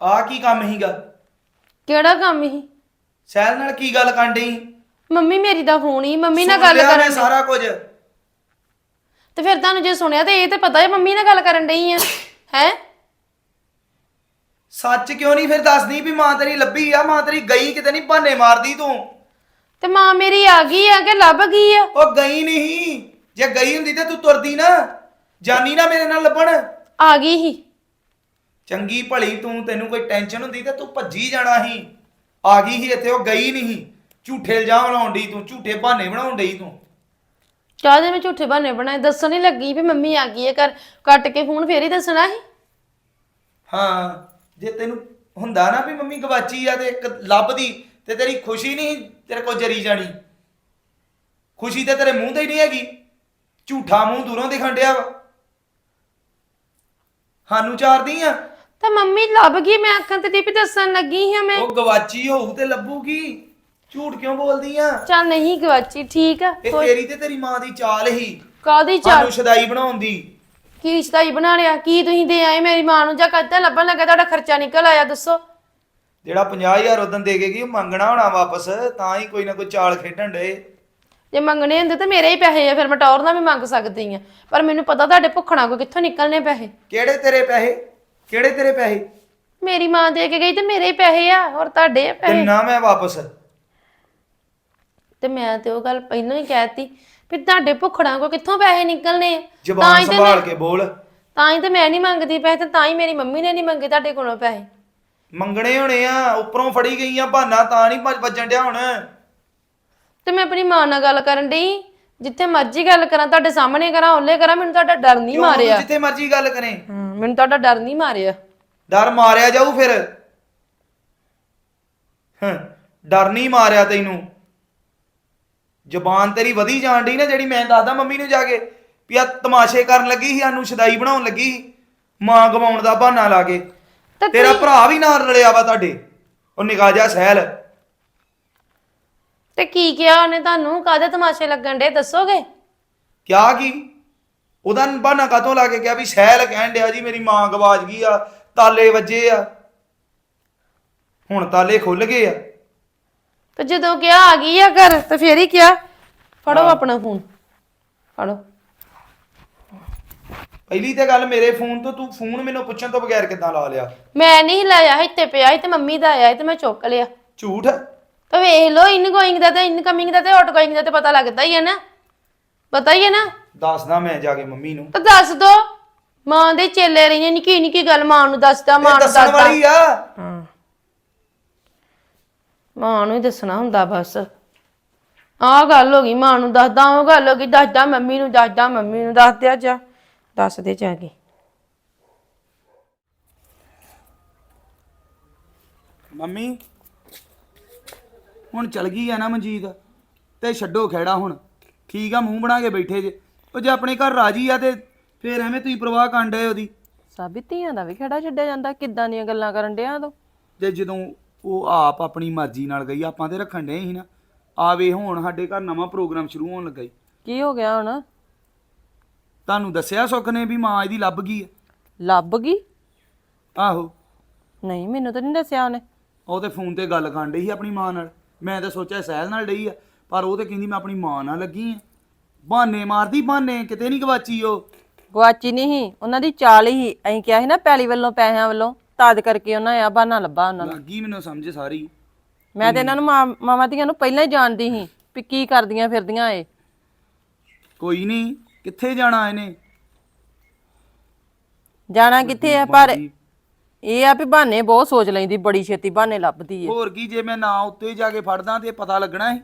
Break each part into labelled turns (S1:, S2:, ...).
S1: ਆ ਕੀ ਕੰਮ ਹੀਗਾ?
S2: ਕਿਹੜਾ ਕੰਮ ਹੀ
S1: ਸਹਿਲ ਨਾਲ ਕੀ ਗੱਲ ਕਰਨ ਡਈ?
S2: ਮੰਮੀ ਮੇਰੀ ਦਾ ਫੋਨ ਹੀ ਮੰਮੀ ਨਾਲ
S1: ਸੁਣ
S2: ਗੱਲ
S1: ਲਿਆ ਮੈਂ
S2: ਕਰਨ ਡਈ।
S1: ਸਾਰਾ ਕੁਝ।
S2: ਤੇ ਫਿਰ ਤੁਹਾਨੂੰ ਜੇ ਸੁਣਿਆ ਤੇ ਇਹ ਤੇ ਪਤਾ ਹੈ ਮੰਮੀ ਨਾਲ ਗੱਲ ਕਰਨ ਡਈ ਆ। ਹੈ?
S1: ਸੱਚ ਕਿਉਂ ਨਹੀਂ ਫਿਰ ਦੱਸਦੀ ਵੀ ਮਾਂ ਤੇਰੀ ਲੱਭੀ ਆ ਮਾਂ ਤੇਰੀ ਗਈ ਕਿਤੇ ਨਹੀਂ ਬਹਾਨੇ ਮਾਰਦੀ ਤੂੰ।
S2: ਤੇ ਮਾਂ ਮੇਰੀ ਆ ਗਈ ਆ ਕਿ ਲੱਭ ਗਈ ਆ?
S1: ਉਹ ਗਈ ਨਹੀਂ ਜੇ ਗਈ ਹੁੰਦੀ ਤੇ ਤੂੰ ਤੁਰਦੀ ਨਾ। ਜਾਨੀ ਨਾ ਮੇਰੇ ਨਾਲ ਲੱਭਣ।
S2: ਆ ਗਈ ਹੀ
S1: ਚੰਗੀ ਭਲੀ ਤੂੰ ਤੈਨੂੰ ਕੋਈ ਟੈਨਸ਼ਨ ਹੁੰਦੀ ਤੇ ਤੂੰ ਭੱਜੀ ਜਾਣਾ ਸੀ ਆ ਗਈ ਸੀ ਇੱਥੇ ਉਹ ਗਈ ਨਹੀਂ ਝੂਠੇ ਇਲਜ਼ਾਮ ਲਾਉਣ ਡਈ ਤੂੰ ਝੂਠੇ ਬਹਾਨੇ ਬਣਾਉਣ ਡਈ ਤੂੰ।
S2: ਚਾਹ ਦੇ ਮੈਂ ਝੂਠੇ ਬਹਾਨੇ ਬਣਾਏ ਦੱਸਣ ਹੀ ਲੱਗੀ ਵੀ ਮੰਮੀ ਆ ਗਈ ਹੈ ਕਰ ਕੱਟ ਕੇ ਫੋਨ ਫੇਰ ਹੀ ਦੱਸਣਾ ਸੀ।
S1: ਹਾਂ ਜੇ ਤੈਨੂੰ ਹੁੰਦਾ ਨਾ ਵੀ ਮੰਮੀ ਗਵਾਚੀ ਆ ਤੇ ਇੱਕ ਲੱਭਦੀ ਤੇ ਤੇਰੀ ਖੁਸ਼ੀ ਨਹੀਂ ਤੇਰੇ ਕੋਲ ਜਰੀ ਜਾਣੀ। ਖੁਸ਼ੀ ਤੇ ਤੇਰੇ ਮੂੰਹ ਤੇ ਹੀ ਨਹੀਂ ਹੈਗੀ। ਝੂਠਾ ਮੂੰਹ ਦੂਰੋਂ ਦਿਖਣ ਡਿਆ ਵਾ। ਸਾਨੂੰ ਚਾਰਦੀ ਆ।
S2: ਤਾਂ ਮੰਮੀ ਲੱਭ ਗਈ ਮੈਂ ਅੱਖਾਂ ਤੇ ਦੀਪੀ ਦੱਸਣ ਲੱਗੀ ਹਾਂ ਮੈਂ।
S1: ਉਹ ਗਵਾਚੀ ਹੋਊ ਤੇ ਲੱਭੂਗੀ। ਝੂਠ ਕਿਉਂ ਬੋਲਦੀ ਆ
S2: ਚੱਲ ਨਹੀਂ ਗਵਾਚੀ ਠੀਕ ਆ
S1: ਇਹ ਤੇਰੀ ਤੇ ਤੇਰੀ ਮਾਂ ਦੀ ਚਾਲ ਹੀ।
S2: ਕਾਦੀ ਚੱਲ?
S1: ਸਾਨੂੰ ਸ਼ਦਾਈ ਬਣਾਉਣ ਦੀ।
S2: ਕੀ ਰਿਸ਼ਤਾਈ ਬਣਾ ਲਿਆ? ਕੀ ਤੁਸੀਂ ਦੇ ਆਏ ਮੇਰੀ ਮਾਂ ਨੂੰ? ਜਾਂ ਕੱਦਾਂ ਲੱਭਣ ਲੱਗਾ ਤੁਹਾਡਾ ਖਰਚਾ ਨਿਕਲ ਆਇਆ ਦੱਸੋ।
S1: ਜਿਹੜਾ 50000 ਉਦੋਂ ਦੇ ਕੇ ਗਈ ਉਹ ਮੰਗਣਾ ਹੋਣਾ ਵਾਪਸ ਤਾਂ ਹੀ ਕੋਈ ਨਾ ਕੋਈ ਚਾਲ ਖੇਡਣ ਡੇ
S2: ਜੇ ਮੰਗਣੇ ਹੁੰਦੇ ਤਾਂ ਮੇਰੇ ਹੀ ਪੈਸੇ ਆ ਫਿਰ ਮੈਂ ਟੌਰ ਨਾਲ ਵੀ ਮੰਗ ਸਕਦੀ ਆ ਪਰ ਮੈਨੂੰ ਪਤਾ ਤੁਹਾਡੇ ਭੁੱਖਣਾ ਕੋ ਕਿੱਥੋਂ ਨਿਕਲਨੇ ਪੈਸੇ।
S1: ਕਿਹੜੇ ਤੇਰੇ ਪੈਸੇ? ਕਿਹੜੇ ਤੇਰੇ ਪੈਸੇ?
S2: ਮੇਰੀ ਮਾਂ ਦੇ ਕੇ ਗਈ ਤੇ ਮੇਰੇ ਹੀ ਪੈਸੇ ਆ ਹੋਰ ਤੁਹਾਡੇ ਆ
S1: ਤੇ
S2: ਪੈਸੇ?
S1: ਨਾ ਮੈਂ ਵਾਪਸ।
S2: ਤੇ ਮੈਂ ਤੇ ਉਹ ਗੱਲ ਪਹਿਲਾਂ ਹੀ ਕਹਿਤੀ ਵੀ ਤੁਹਾਡੇ ਭੁੱਖੜਾਂ ਕੋ ਕਿੱਥੋਂ ਪੈਸੇ ਨਿਕਲਨੇ ਆ? ਤਾਂ
S1: ਜ਼ਬਾਨ
S2: ਹੀ ਤੇ
S1: ਸੰਭਾਲ ਕੇ ਬੋਲ।
S2: ਤਾਂ ਹੀ ਤੇ ਮੈਂ ਨਹੀਂ ਮੰਗਦੀ ਪੈਸੇ ਤੇ ਤਾਂ ਹੀ ਮੇਰੀ ਮੰਮੀ ਨੇ ਨਹੀਂ ਮੰਗੇ ਤੁਹਾਡੇ ਕੋਲੋਂ ਪੈਸੇ।
S1: ਮੰਗਣੇ ਹੋਣੇ ਆ ਉੱਪਰੋਂ ਫੜੀ ਗਈਆਂ ਬਹਾਨਾ ਤਾਂ ਨਹੀਂ ਭੱਜ- ਵੱਜਣ ਡਿਆ ਹੁਣ।
S2: ਤੇ ਮੈਂ ਆਪਣੀ ਮਾਂ ਨਾਲ ਗੱਲ ਕਰਨ ਡਈ ਜਿੱਥੇ ਮਰਜ਼ੀ ਗੱਲ ਕਰਾਂ ਤੁਹਾਡੇ ਸਾਹਮਣੇ ਕਰਾਂ ਉਹਲੇ ਕਰਾਂ ਮੈਨੂੰ ਤੁਹਾਡਾ ਡਰ ਨਹੀਂ
S1: ਕਿਉਂ ਤੂੰ
S2: ਮਾਰਿਆ।
S1: ਜਿੱਥੇ ਮਰਜ਼ੀ ਗੱਲ ਕਰੇ?
S2: ਮੈਨੂੰ ਤੁਹਾਡਾ ਡਰ ਨਹੀਂ ਮਾਰਿਆ।
S1: ਡਰ ਮਾਰਿਆ ਜਾਊ ਫਿਰ। ਹਾਂ ਡਰ ਨਹੀਂ ਮਾਰਿਆ ਤੈਨੂੰ। ਜ਼ਬਾਨ ਤੇਰੀ ਵਧੀ ਜਾਣ ਡਈ ਨਾ ਜਿਹੜੀ ਮੈਂ ਦੱਸਦਾ ਮੰਮੀ ਨੂੰ ਜਾ ਕੇ ਵੀ ਆ ਤਮਾਸ਼ੇ ਕਰਨ ਲੱਗੀ ਸੀ ਸਾਨੂੰ ਸ਼ਦਾਈ ਬਣਾਉਣ ਲੱਗੀ ਸੀ ਮਾਂ ਗਵਾਉਣ ਦਾ ਬਹਾਨਾ ਲਾ ਕੇ।
S2: ਤੇ
S1: ਤੇਰਾ ਭਰਾ ਵੀ ਨਾਲ ਰਲਿਆ ਵਾ ਤੁਹਾਡੇ ਉਹ ਨਿਕਾ ਜਾ ਸਹਿਲ।
S2: ਤੇ ਕੀ ਕਿਹਾ ਉਹਨੇ ਤੁਹਾਨੂੰ? ਕਾਦੇ ਤਮਾਸ਼ੇ ਲੱਗਣ ਡੇ ਦੱਸੋਗੇ?
S1: ਕਿਆ ਕੀ? ਉਹਦਾ ਬਹਾਨਾ ਕਾਤੋਂ ਲਾ ਕੇ ਕਿਹਾ ਵੀ ਸਹਿਲ ਕਹਿਣ ਡਿਆ ਜੀ ਮੇਰੀ ਮਾਂ ਗਵਾਚ ਗਈ ਆ ਤਾਲੇ ਵੱਜੇ ਆ। ਹੁਣ ਤਾਲੇ ਖੁੱਲ ਗਏ ਆ।
S2: ਤੇ ਜਦੋਂ ਕਿਹਾ ਆ ਗਈ ਆ ਘਰ ਤੇ ਫੇਰ ਹੀ ਕਿਹਾ ਫੜੋ ਆਪਣਾ ਫੋਨ। ਫੜੋ।
S1: ਪਹਿਲੀ ਤੇ ਗੱਲ ਮੇਰੇ ਫੋਨ ਤੋਂ ਤੂੰ ਫੋਨ ਮੈਨੂੰ ਪੁੱਛਣ ਤੋਂ ਬਗੈਰ ਕਿੱਦਾਂ ਲਾ ਲਿਆ?
S2: ਮੈਂ ਨਹੀਂ ਲਾਇਆ ਇੱਥੇ ਪਿਆ ਸੀ ਤੇ ਮੰਮੀ ਦਾ ਆਇਆ ਸੀ ਤੇ ਮੈਂ ਚੁੱਕ ਲਿਆ।
S1: ਝੂਠ?
S2: ਤਾਂ ਵੇਖ ਲਓ ਇਨਗੋਇੰਗ ਦਾ ਤੇ ਇਨਕਮਿੰਗ ਦਾ ਤੇ ਆਊਟਗੋਇੰਗ ਦਾ ਤੇ ਪਤਾ ਲੱਗਦਾ ਹੀ ਹੈ ਨਾ। ਪਤਾ ਹੀ ਹੈ ਨਾ?
S1: ਦੱਸਦਾ ਮੈਂ ਜਾ ਕੇ ਮੰਮੀ ਨੂੰ।
S2: ਤਾਂ ਦੱਸ ਦੋ। ਮਾਂ ਦੇ ਚੇਲੇ ਰਹੀਆਂ ਨਿੱਕੀ ਨਿੱਕੀ ਗੱਲ ਮਾਂ ਨੂੰ ਦੱਸਦਾ ਮਾਂ
S1: ਇਹ
S2: ਨੂੰ
S1: ਦੱਸਣ
S2: ਦੱਸਦਾ।
S1: ਵਾਲੀ ਆ।
S2: ਹਾਂ। ਮਾਂ ਨੂੰ ਹੀ ਦੱਸਣਾ ਹੁੰਦਾ ਬਸ। ਆਹ ਗੱਲ ਹੋ ਗਈ ਮਾਂ ਨੂੰ ਦੱਸਦਾ ਉਹ ਗੱਲ ਹੋ ਗਈ ਦੱਸਦਾ ਮੰਮੀ ਨੂੰ ਦੱਸਦਾ ਮੰਮੀ ਨੂੰ ਦੱਸ ਦਿਆ ਜਾ ਦੱਸ ਦੇ ਜਾ ਕੇ।
S1: ਮੰਮੀ ਹੁਣ ਚਲ ਗਈ ਆ ਨਾ ਮਨਜੀਤ ਤੇ ਛੱਡੋ ਖਹਿੜਾ ਹੁਣ। ਠੀਕ ਆ ਮੂੰਹ ਬਣਾ ਕੇ ਬੈਠੇ ਜੇ। ਉਹ ਜੇ ਆਪਣੇ ਘਰ ਰਾਜੀ ਆ ਤੇ ਫੇਰ ਐਵੇਂ ਤੁਸੀਂ ਪ੍ਰਵਾਹ ਕਰਨ ਡਏ ਉਹਦੀ।
S2: ਸਾਬੀ ਧੀਆਂ ਦਾ ਵੀ ਖੜਾ ਛੱਡਿਆ ਜਾਂਦਾ ਕਿੱਦਾਂ ਦੀਆਂ ਗੱਲਾਂ ਕਰਨ ਡਿਆ ਤੂੰ?
S1: ਤੇ ਜਦੋਂ ਉਹ ਆਪ ਆਪਣੀ ਮਰਜ਼ੀ ਨਾਲ ਗਈ ਆਪਾਂ ਤੇ ਰੱਖਣ ਡਏ ਸੀ ਨਾ। ਆਵੇ ਹੁਣ ਸਾਡੇ ਘਰ ਨਵਾਂ ਪ੍ਰੋਗਰਾਮ ਸ਼ੁਰੂ ਹੋਣ ਲੱਗਾ ਈ।
S2: ਕੀ ਹੋ ਗਿਆ ਹੁਣ?
S1: ਤੁਹਾਨੂੰ ਦੱਸਿਆ ਸੁੱਖ ਨੇ ਵੀ ਮਾਂ ਇਹਦੀ ਲੱਭ ਗਈ ਆ?
S2: ਲੱਭ ਗਈ?
S1: ਆਹੋ।
S2: ਨਹੀਂ ਮੈਨੂੰ ਤਾਂ ਨਹੀਂ ਦੱਸਿਆ ਉਹਨੇ।
S1: ਉਹ ਤੇ ਫੋਨ ਤੇ ਗੱਲ ਕਰਨ ਡਈ ਸੀ ਆਪਣੀ ਮਾਂ ਨਾਲ। ਮੈਂ ਤਾਂ ਸੋਚਿਆ ਸਹਿਲ ਨਾਲ ਡਈ ਆ ਪਰ ਉਹ ਤੇ ਕਹਿੰਦੀ ਮੈਂ ਆਪਣੀ ਮਾਂ ਨਾਲ ਲੱਗੀ ਆ। ਬਹਾਨੇ ਮਾਰਦੀ ਬਹਾਨੇ ਕਿਤੇ ਨਹੀਂ ਗਵਾਚੀ ਉਹ।
S2: ਗਵਾਚੀ ਨਹੀਂ ਉਹਨਾਂ ਦੀ ਚਾਲ ਹੀ ਅਸੀਂ ਕਿਹਾ ਸੀ ਨਾ ਪੈਲੀ ਵੱਲੋਂ ਪੈਸਿਆਂ ਵੱਲੋਂ ਤਦ ਕਰਕੇ ਉਹਨਾਂ ਆ ਬਹਾਨਾ ਲੱਭਾ ਉਹਨਾਂ ਨੂੰ।
S1: ਲੱਗੀ ਮੈਨੂੰ ਸਮਝ ਸਾਰੀ।
S2: ਮੈਂ ਤੇ ਇਹਨਾਂ ਨੂੰ ਮਾਂ- ਮਾਵਾਂ ਧੀਆਂ ਨੂੰ ਪਹਿਲਾਂ ਹੀ ਜਾਣਦੀ ਸੀ ਵੀ ਕੀ ਕਰਦੀਆਂ ਫਿਰਦੀਆਂ ਏ
S1: ਕੋਈ ਨਹੀਂ ਕਿੱਥੇ ਜਾਣਾ ਇਹਨੇ?
S2: ਜਾਣਾ ਕਿੱਥੇ ਆ ਪਰ ਇਹ ਆ ਵੀ ਬਹਾਨੇ ਬਹੁਤ ਸੋਚ ਲੈਂਦੀ ਬੜੀ ਛੇਤੀ ਬਹਾਨੇ ਲੱਭਦੀ ਏ।
S1: ਹੋਰ ਕੀ ਜੇ ਮੈਂ ਨਾ ਉੱਤੇ ਜਾ ਕੇ ਫੜਦਾ ਤੇ ਪਤਾ ਲੱਗਣਾ ਹੈ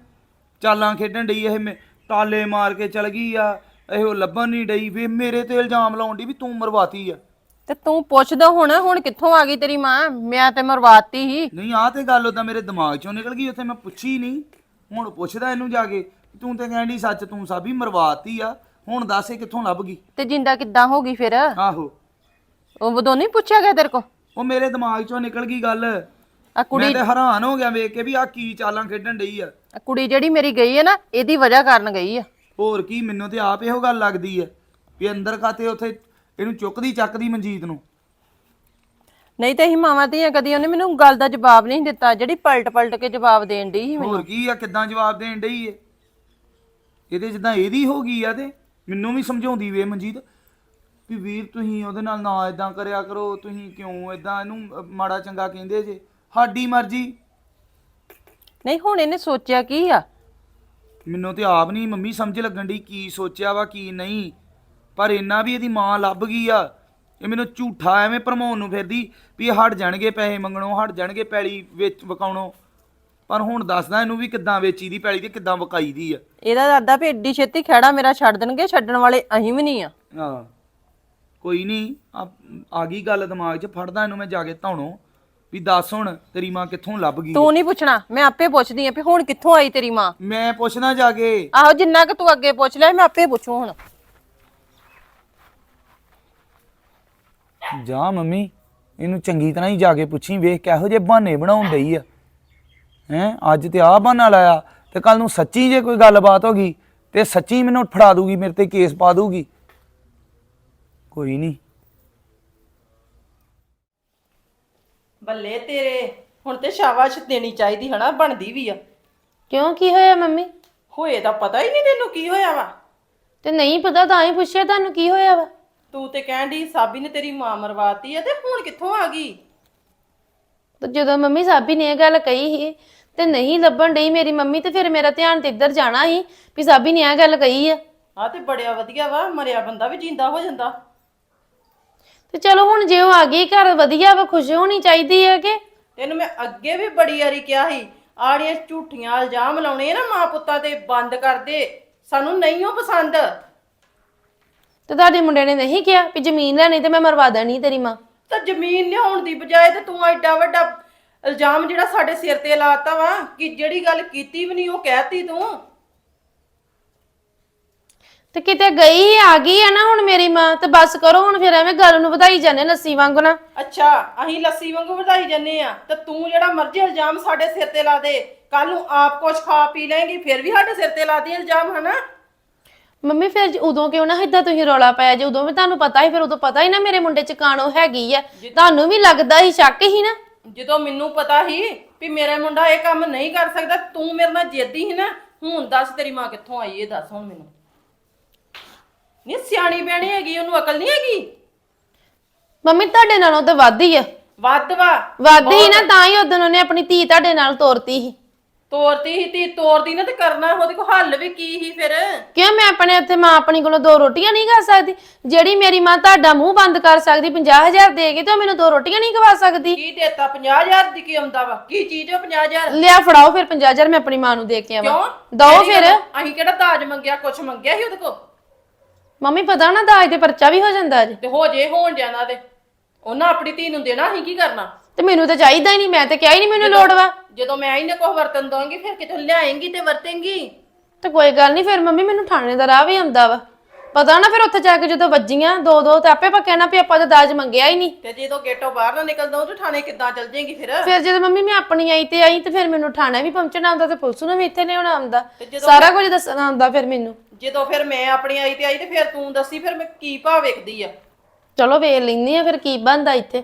S1: ਚਾਲਾਂ ਖੇਡਣ ਡਈ ਇਹ ਮੇ- ਤਾਲੇ ਮਾਰ ਕੇ ਚਲ ਗਈ ਆ ਇਹ ਲੱਭਣ ਨਹੀਂ ਡਈ ਵੀ ਮੇਰੇ ਤੇ ਇਲਜ਼ਾਮ ਲਾਉਣ ਡਈ ਵੀ ਤੂੰ ਮਰਵਾਤੀ ਆ।
S2: ਤੇ ਤੂੰ ਪੁੱਛਦਾ ਹੁਣ ਹੁਣ ਕਿੱਥੋਂ ਆ ਗਈ ਤੇਰੀ ਮਾਂ? ਮੈਂ ਤੇ ਮਰਵਾਤੀ ਹੀ
S1: ਨਹੀਂ ਆਹ ਤੇ ਗੱਲ ਉਦਾਂ ਮੇਰੇ ਦਿਮਾਗ ਚੋਂ ਨਿਕਲ ਗਈ ਉੱਥੇ ਮੈਂ ਪੁੱਛੀ ਨਹੀਂ। ਹੁਣ ਪੁੱਛਦਾ ਇਹਨੂੰ ਜਾ ਕੇ ਤੂੰ ਤੇ ਕਹਿੰਦੀ ਸੱਚ ਤੂੰ ਸਾਬੀ ਮਰਵਾਤੀ ਆ। ਹੁਣ ਦੱਸ ਇਹ ਕਿੱਥੋਂ ਲੱਭ ਗਈ?
S2: ਤੇ ਜਿੰਦਾ ਕਿੱਦਾਂ ਹੋ ਗਈ ਫਿਰ?
S1: ਆਹੋ।
S2: ਉਹ ਉਦੋਂ ਨਹੀਂ ਪੁੱਛਿਆ ਗਿਆ ਤੇਰੇ ਕੋ?
S1: ਉਹ ਮੇਰੇ ਦਿਮਾਗ ਚੋਂ ਨਿਕਲ ਗਈ ਗੱਲ।
S2: ਆ ਕੁੜੀ
S1: ਮੈਂ ਤੇ ਹੈਰਾਨ ਹੋ ਗਿਆ ਵੇਖ ਕੇ ਵੀ ਆ ਕੀ ਚਾਲਾਂ ਖੇਡਣ ਡਈ ਆ।
S2: ਕੁੜੀ ਜਿਹੜੀ ਮੇਰੀ ਗਈ ਹੈ ਨਾ ਇਹਦੀ ਵਜ੍ਹਾ ਕਾਰਨ ਗਈ ਆ।
S1: ਹੋਰ ਕੀ ਮੈਨੂੰ ਤੇ ਆਪ ਇਹੋ ਗੱਲ ਲੱਗਦੀ ਆ ਵੀ ਅੰਦਰ ਖਾਤੇ ਉੱਥੇ ਇਹਨੂੰ ਚੁੱਕਦੀ ਚੱਕਦੀ ਮਨਜੀਤ ਨੂੰ।
S3: ਨਹੀਂ ਤੇ ਅਸੀਂ ਮਾਵਾਂ ਧੀਆਂ ਕਦੀ ਉਹਨੇ ਮੈਨੂੰ ਗੱਲ ਦਾ ਜਵਾਬ ਨਹੀਂ ਦਿੱਤਾ ਜਿਹੜੀ ਪਲਟ ਪਲਟ ਕੇ ਜਵਾਬ ਦੇਣ ਡਈ ਸੀ ਮੈਨੂੰ।
S1: ਹੋਰ ਕੀ ਆ ਕਿੱਦਾਂ ਜਵਾਬ ਦੇਣ ਡਈ ਏ? ਇਹਦੇ ਜਿੱਦਾਂ ਇਹਦੀ ਹੋ ਗਈ ਆ ਤੇ ਮੈਨੂੰ ਵੀ ਸਮਝਾਉਂਦੀ ਵੇ ਮਨਜੀਤ ਵੀ ਵੀਰ ਤੁਸੀਂ ਉਹਦੇ ਨਾਲ ਨਾ ਇਦਾਂ ਕਰਿਆ ਕਰੋ ਤੁਸੀਂ ਕਿਉਂ ਇਦਾਂ ਇਹਨੂੰ ਅਹ, ਮਾੜਾ ਚੰਗਾ ਕਹਿੰਦੇ ਜੇ? ਸਾਡੀ ਮਰਜ਼ੀ
S3: ਨਹੀਂ ਹੁਣ ਇਹਨੇ ਸੋਚਿਆ ਕੀ ਆ?
S1: ਮੈਨੂੰ ਤੇ ਆਪ ਨਹੀਂ ਮੰਮੀ ਸਮਝ ਲੱਗਣ ਦੀ ਕੀ ਸੋਚਿਆ ਵਾ ਕੀ ਨਹੀਂ। ਪਰ ਇੰਨਾ ਵੀ ਇਹਦੀ ਮਾਂ ਲੱਭ ਗਈ ਆ ਇਹ ਮੈਨੂੰ ਝੂਠਾ ਐਵੇਂ ਭਰਮਾਉਣ ਨੂੰ ਫਿਰਦੀ ਵੀ ਇਹ ਹਟ ਜਾਣਗੇ ਪੈਸੇ ਮੰਗਣੋਂ ਹਟ ਜਾਣਗੇ ਪੈਲੀ ਵਿੱਚ ਵਕਾਉਣੋਂ। ਪਰ ਹੁਣ ਦੱਸਦਾ ਇਹਨੂੰ ਵੀ ਕਿੱਦਾਂ ਵੇਚੀ ਦੀ ਪੈਲੀ ਤੇ ਕਿੱਦਾਂ ਵਕਾਈ ਦੀ ਆ।
S3: ਇਹਦਾ ਦਾਦਾ ਵੀ ਏਡੀ ਛੇਤੀ ਖਹਿੜਾ ਮੇਰਾ ਛੱਡ ਦੇਣਗੇ ਛੱਡਣ ਵਾਲੇ ਅਸੀਂ ਵੀ ਨਹੀਂ ਆ।
S1: ਹਾਂ। ਕੋਈ ਨਹੀਂ ਆ ਆ ਗਈ ਗੱਲ ਦਿਮਾਗ 'ਚ ਫੜਦਾ ਇਹਨੂੰ ਮੈਂ ਜਾ ਕੇ ਧੌਣੋਂ। ਵੀ ਦੱਸ ਹੁਣ ਤੇਰੀ ਮਾਂ ਕਿੱਥੋਂ ਲੱਭ ਗਈ ਆ?
S3: ਤੂੰ ਨਹੀਂ ਪੁੱਛਣਾ ਮੈਂ ਆਪੇ ਪੁੱਛਦੀ ਆ ਵੀ ਹੁਣ ਕਿੱਥੋਂ ਆਈ ਤੇਰੀ ਮਾਂ?
S1: ਮੈਂ ਪੁੱਛਣਾ ਜਾ ਕੇ।
S3: ਆਹੋ ਜਿੰਨਾ ਕਿ ਤੂੰ ਅੱਗੇ ਪੁੱਛ ਲਿਆ ਮੈਂ ਆਪੇ ਪੁੱਛੂ ਹੁਣ।
S1: ਜਾ ਮੰਮੀ ਇਹਨੂੰ ਚੰਗੀ ਤਰ੍ਹਾਂ ਹੀ ਜਾ ਕੇ ਪੁੱਛੀ ਵੇਖ ਕਿਹੋ ਜਿਹੇ ਬਹਾਨੇ ਬਣਾਉਣ ਡਈ ਆ। ਹੈ ਅੱਜ ਤੇ ਆਹ ਬਹਾਨਾ ਲਾਇਆ ਤੇ ਕੱਲ ਨੂੰ ਸੱਚੀ ਜੇ ਕੋਈ ਗੱਲਬਾਤ ਹੋ ਗਈ ਤੇ ਸੱਚੀ ਮੈਨੂੰ ਫੜਾ ਦੂਗੀ ਮੇਰੇ ਤੇ ਕੇਸ ਪਾ ਦੂਗੀ। ਕੋਈ ਨਹੀਂ
S3: ਬੱਲੇ ਤੇਰੇ ਹੁਣ ਤੇ ਸ਼ਾਬਾਸ਼ ਦੇਣੀ ਚਾਹੀਦੀ ਹਨਾ ਬਣਦੀ ਵੀ ਆ।
S2: ਕਿਉਂ ਕੀ ਹੋਇਆ ਮੰਮੀ?
S3: ਹੋਏ ਤਾਂ ਪਤਾ ਹੀ ਨਹੀਂ ਤੈਨੂੰ ਕੀ ਹੋਇਆ ਵਾ।
S2: ਤੇ ਨਹੀਂ ਪਤਾ ਤਾਂ ਹੀ ਪੁੱਛਿਆ ਤੁਹਾਨੂੰ ਕੀ ਹੋਇਆ ਵਾ?
S3: ਤੂੰ ਤੇ ਕਹਿਣ ਸਾਬੀ ਨੇ ਤੇਰੀ ਮਾਂ ਮਰਵਾਤੀ ਆ ਤੇ ਹੁਣ ਕਿੱਥੋਂ ਆ ਗਈ?
S2: ਤੇ ਜਦੋਂ ਮੰਮੀ ਸਾਬੀ ਨੇ ਇਹ ਗੱਲ ਕਹੀ ਸੀ ਤੇ ਨਹੀਂ ਲੱਭਣ ਡਈ ਮੇਰੀ ਮੰਮੀ ਤੇ ਫਿਰ ਮੇਰਾ ਧਿਆਨ ਤੇ ਇੱਧਰ ਜਾਣਾ ਸੀ ਵੀ ਸਾਬੀ ਨੇ ਇਹ ਗੱਲ ਕਹੀ ਆ।
S3: ਆ ਤੇ ਬੜਿਆ ਵਧੀਆ ਵਾ ਮਰਿਆ ਬੰਦਾ ਵੀ ਜਿੰਦਾ ਹੋ ਜਾਂਦਾ।
S2: ਤੇ ਚਲੋ ਹੁਣ ਜੇ ਉਹ ਆ ਗਈ ਘਰ ਵਧੀਆ ਵਾ ਖੁਸ਼ ਹੋਣੀ ਚਾਹੀਦੀ ਹੈ ਕਿ?
S3: ਤੈਨੂੰ ਮੈਂ ਅੱਗੇ ਵੀ ਬੜੀ ਵਾਰੀ ਕਿਹਾ ਸੀ ਆੜੀਆਂ ਝੂਠੀਆਂ ਇਲਜ਼ਾਮ ਲਾਉਣੇ ਨਾ ਮਾਂ ਪੁੱਤਾਂ ਤੇ ਬੰਦ ਕਰ ਦੇ ਸਾਨੂੰ ਨਹੀਂ ਉਹ ਪਸੰਦ।
S2: ਤੇ ਤੁਹਾਡੇ ਮੁੰਡੇ ਨੇ ਨਹੀਂ ਕਿਹਾ ਵੀ ਜ਼ਮੀਨ ਲੈਣੀ ਤੇ ਮੈਂ ਮਰਵਾ ਦੇਣੀ ਤੇਰੀ ਮਾਂ?
S3: ਤਾਂ ਜ਼ਮੀਨ ਲਿਆਉਣ ਦੀ ਬਜਾਏ ਤੇ ਤੂੰ ਐਡਾ ਵੱਡਾ ਇਲਜ਼ਾਮ ਜਿਹੜਾ ਸਾਡੇ ਸਿਰ ਤੇ ਲਾਤਾ ਵਾ ਕਿ ਜਿਹੜੀ ਗੱਲ ਕੀਤੀ ਵੀ ਨਹੀਂ ਉਹ ਕਹਿਤੀ ਤੂੰ।
S2: ਤੇ ਕਿਤੇ ਗਈ ਆ ਗਈ ਆ ਨਾ ਹੁਣ ਮੇਰੀ ਮਾਂ ਤੇ ਬਸ ਕਰੋ ਹੁਣ ਫਿਰ ਐਵੇਂ ਗੱਲ ਨੂੰ ਵਧਾਈ ਜਾਂਦੇ ਲੱਸੀ ਵਾਂਗੂ ਨਾ।
S3: ਅੱਛਾ ਅਸੀਂ ਲੱਸੀ ਵਾਂਗੂ ਵਧਾਈ ਜੰਨੇ ਆ। ਤੇ ਤੂੰ ਜਿਹੜਾ ਮਰਜ਼ੀ ਇਲਜ਼ਾਮ ਸਾਡੇ ਸਿਰ ਤੇ ਲਾ ਦੇ। ਕੱਲ ਨੂੰ ਆਪ ਕੁਛ ਖਾ ਪੀ ਲਏਂਗੀ ਫਿਰ ਵੀ ਸਾਡੇ ਸਿਰ ਤੇ ਲਾ ਦੇ ਇਲਜ਼ਾਮ ਹਨਾ?
S2: ਮੰਮੀ ਫਿਰ ਜ- ਉਦੋਂ ਕਿਉਂ ਨਾ ਏਦਾਂ ਤੁਸੀਂ ਰੌਲਾ ਪਾਇਆ? ਜੇ ਉਦੋਂ ਵੀ ਤੁਹਾਨੂੰ ਪਤਾ ਸੀ ਫਿਰ ਉਦੋਂ ਪਤਾ ਹੀ ਨਾ ਮੇਰੇ ਮੁੰਡੇ ਚ ਕਾਣੋ ਹੈਗੀ ਆ। ਤੁਹਾਨੂੰ ਵੀ ਲੱਗਦਾ ਸੀ ਸ਼ੱਕ ਹੀ ਨਾ।
S3: ਜਦੋਂ ਮੈਨੂੰ ਪਤਾ ਸੀ ਵੀ ਮੇਰਾ ਮੁੰਡਾ ਇਹ ਕੰਮ ਨਹੀਂ ਕਰ ਸਕਦਾ ਤੂੰ ਮੇਰੇ ਨਾਲ ਜਿੱਦੀ ਸੀ ਨਾ। ਹੁਣ ਦੱਸ ਤੇਰੀ ਮਾਂ ਕਿੱਥੋਂ ਆਈ ਇਹ ਦੱਸ ਹੁਣ ਮੈਨੂੰ। ਨਹੀਂ ਸਿਆਣੀ ਬਿਆਣੀ ਹੈਗੀ ਉਹਨੂੰ ਅਕਲ ਨਹੀਂ ਹੈਗੀ?
S2: ਮੰਮੀ ਤੁਹਾਡੇ ਨਾਲੋਂ ਤਾਂ ਵੱਧ ਹੀ ਆ।
S3: ਵੱਧ ਵਾ।
S2: ਵੱਧ ਹੀ ਨਾ ਤਾਂ ਹੀ ਉਦੋਂ ਉਹਨੇ ਆਪਣੀ ਧੀ ਤੁਹਾਡੇ ਨਾਲ ਤੋਰਤੀ ਸੀ।
S3: ਤੋਰਤੀ ਸੀ ਤੀ ਤੋਰਦੀ ਨਾ ਤੇ ਕਰਨਾ ਉਹਦੇ ਕੋਲ ਹੱਲ ਵੀ ਕੀ ਸੀ ਫਿਰ?
S2: ਕਿਉਂ ਮੈਂ ਆਪਣੇ ਇੱਥੇ ਮਾਂ ਆਪਣੀ ਕੋਲੋਂ ਦੋ ਰੋਟੀਆਂ ਨਹੀਂ ਖਾ ਸਕਦੀ? ਜਿਹੜੀ ਮੇਰੀ ਮਾਂ ਤੁਹਾਡਾ ਮੂੰਹ ਬੰਦ ਕਰ ਸਕਦੀ 50000 ਦੇ ਕੇ ਤੇ ਉਹ ਮੈਨੂੰ ਦੋ ਰੋਟੀਆਂ ਨਹੀਂ ਖਵਾ ਸਕਦੀ?
S3: ਕੀ ਦੇਤਾ 50000 ਦੀ ਕੀ ਆਉਂਦਾ ਵਾ? ਕੀ ਚੀਜ਼ ਉਹ 50000
S2: ਲਿਆ ਫੜਾਓ ਫਿਰ 50000 ਮੈਂ ਆਪਣੀ ਮਾਂ ਨੂੰ ਦੇ ਕੇ ਆਵਾਂ।
S3: ਕਿਉਂ?
S2: ਦੋ
S3: ਕਿਹੜੀ
S2: ਫਿਰ?
S3: ਅਸੀਂ ਕਿਹੜਾ ਦਾਜ ਮੰਗਿਆ ਕੁਛ ਮੰਗਿਆ ਸੀ ਉਹਦੇ ਕੋਲ?
S2: ਮੰਮੀ ਪਤਾ ਨਾ ਦਾਜ ਦੇ ਪਰਚਾ ਵੀ ਹੋ ਜਾਂਦਾ ਅੱਜ।
S3: ਤੇ ਹੋ ਜੇ ਹੋਣ ਜਾਣਾ ਤੇ। ਉਹਨਾਂ ਆਪਣੀ ਧੀ ਨੂੰ ਦੇਣਾ ਅਸੀਂ ਕੀ ਕਰਨਾ?
S2: ਤੇ ਮੈਨੂੰ ਤਾਂ ਚਾਹੀਦਾ ਹੀ ਨਹੀਂ ਮੈਂ ਤੇ ਕਿਹਾ ਹੀ ਨਹੀਂ ਮੈਨੂੰ ਲੋੜ ਵਾ।
S3: ਜਦੋਂ ਮੈਂ ਇਹਨੇ ਕੁਛ ਵਰਤਨ ਦਵਾਂਗੀ ਫਿਰ ਕਿਤੋਂ ਲਿਆਏਂਗੀ ਤੇ ਵਰਤੇਂਗੀ।
S2: ਤੇ ਕੋਈ ਗੱਲ ਨਹੀਂ ਫਿਰ ਮੰਮੀ ਮੈਨੂੰ ਥਾਣੇ ਦਾ ਰਾਹ ਵੀ ਆਉਂਦਾ ਵਾ। ਪਤਾ ਨਾ ਫਿਰ ਉੱਥੇ ਜਾ ਕੇ ਜਦੋਂ ਵੱਜੀਆਂ ਦੋ ਦੋ ਤੇ ਆਪੇ ਪਾ ਕਹਿਣਾ ਵੀ ਆਪਾਂ ਤਾਂ ਦਾਜ ਮੰਗਿਆ ਹੀ ਨਹੀਂ।
S3: ਤੇ ਜਦੋਂ ਗੇਟੋਂ ਬਾਹਰ ਨਾ ਨਿਕਲਦਾ ਉਹ ਤੇ ਥਾਣੇ ਕਿੱਦਾਂ ਚੱਲ ਜਾਏਗੀ ਫਿਰ?
S2: ਫਿਰ ਜਦੋਂ ਮੰਮੀ ਮੈਂ ਆਪਣੀ ਆਈ ਤੇ ਆਈ ਤੇ ਫਿਰ ਮੈਨੂੰ ਥਾਣੇ ਵੀ ਪਹੁੰਚਣਾ ਆਉਂਦਾ ਤੇ ਪੁਲਿਸ ਨੂੰ ਵੀ ਇੱਥੇ ਲਿਆਉਣਾ ਆਉਂਦਾ।
S3: ਜਦੋਂ
S2: ਸਾਰਾ ਕੁਝ ਦੱਸਣਾ ਆਉਂਦਾ ਫਿਰ ਮੈਨੂੰ।
S3: ਜਦੋਂ ਫਿਰ ਮੈਂ ਆਪਣੀ ਆਈ ਤੇ ਆਈ ਤੇ ਫਿਰ ਤੂੰ ਦੱਸੀ ਫਿਰ ਮੈਂ ਕੀ ਭਾਅ ਵੇਖਦੀ ਆ?
S2: ਚਲੋ ਵੇਖ ਲੈਂਦੀ ਆ ਫਿਰ ਕੀ ਬਣਦਾ ਇੱਥੇ।